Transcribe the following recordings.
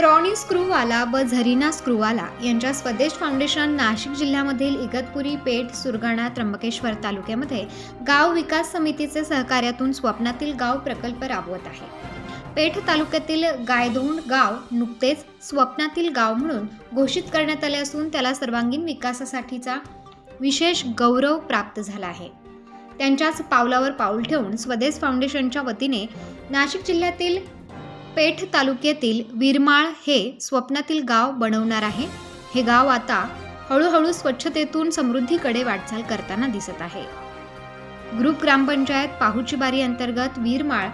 Ronnie Screwvala व झरीना स्क्रूवाला यांच्या स्वदेश foundation Nashik जिल्ह्यामधील इगतपुरी पेठ सुरगाणा त्र्यंबकेश्वर तालुक्यामध्ये गाव विकास समितीचे सहकार्यातून स्वप्नातील गाव प्रकल्प राबवत आहे. पेठ तालुक्यातील गायधोंड गाव नुकतेच स्वप्नातील गाव म्हणून घोषित करण्यात आले असून त्याला सर्वांगीण विकासासाठीचा विशेष गौरव प्राप्त झाला आहे. त्यांच्याच पावलावर पाऊल ठेवून स्वदेश फाउंडेशनच्या वतीने नाशिक जिल्ह्यातील पेठ तालुक्यातील विरमाळ हे स्वप्नातील गाव बनवणार आहे. हे गाव आता हळूहळू स्वच्छतेतून समृद्धीकडे वाटचाल करताना दिसत आहे. ग्रुप ग्रामपंचायत पाहुचीबारी अंतर्गत विरमाळ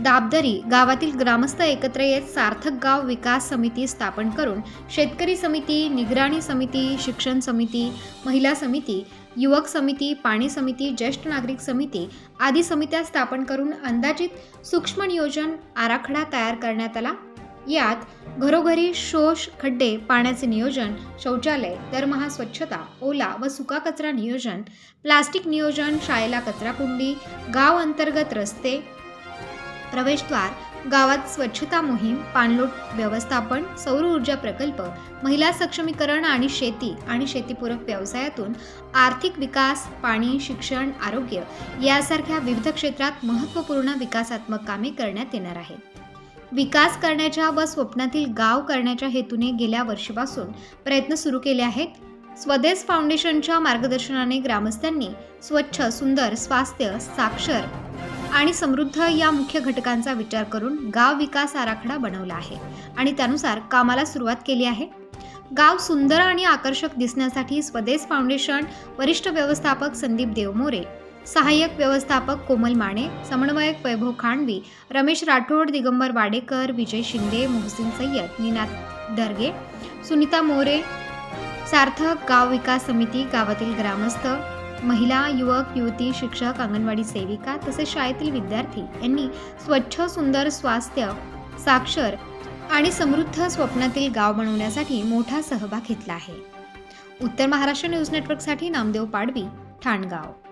दाबदरी गावातील ग्रामस्थ एकत्र येत सार्थक गाव विकास समिती स्थापन करून शेतकरी समिती निगराणी समिती शिक्षण समिती महिला समिती युवक समिती पाणी समिती ज्येष्ठ नागरिक समिती आदी समित्या स्थापन करून अंदाजित सूक्ष्म नियोजन आराखडा तयार करण्यात आला. यात घरोघरी शोष खड्डे पाण्याचे नियोजन शौचालय दरमहा स्वच्छता ओला व सुका कचरा नियोजन प्लास्टिक नियोजन शाळेला कचराकुंडी गाव अंतर्गत रस्ते प्रवेशद्वार गावात स्वच्छता मोहीम पाणलोट व्यवस्थापन सौर ऊर्जा प्रकल्प महिला सक्षमीकरण आणि शेती आणि शेतीपूरक व्यवसायातून आर्थिक विकास पाणी शिक्षण आरोग्य यासारख्या विविध क्षेत्रात महत्त्वपूर्ण विकासात्मक कामे करण्यात येणार आहेत. विकास करण्याच्या व स्वप्नातील गाव करण्याच्या हेतूने गेल्या वर्षीपासून प्रयत्न सुरू केले आहेत. स्वदेश फाउंडेशनच्या मार्गदर्शनाने ग्रामस्थांनी स्वच्छ सुंदर स्वास्थ्य साक्षर आणि समृद्ध या मुख्य घटकांचा विचार करून गाव विकास आराखडा बनवला आहे. आणि त्यानुसार कामाला सुरुवात केली आहे. गाव सुंदर आणि आकर्षक दिसण्यासाठी स्वदेश फाउंडेशन वरिष्ठ व्यवस्थापक संदीप देवमोरे सहाय्यक व्यवस्थापक कोमल माने समन्वयक वैभव खांडवी रमेश राठोड दिगंबर वाडेकर विजय शिंदे मोहसिन सय्यद निनाद दर्गे सुनीता मोरे सार्थक गाव विकास समिती गावातील ग्रामस्थ महिला युवक युवती शिक्षक अंगणवाडी सेविका तसेच शाळेतील विद्यार्थी यांनी स्वच्छ सुंदर स्वास्थ्य साक्षर आणि समृद्ध स्वप्नातील गाव बनवण्यासाठी मोठा सहभाग घेतला आहे. उत्तर महाराष्ट्र न्यूज नेटवर्कसाठी नामदेव पाडवी ठाणगाव.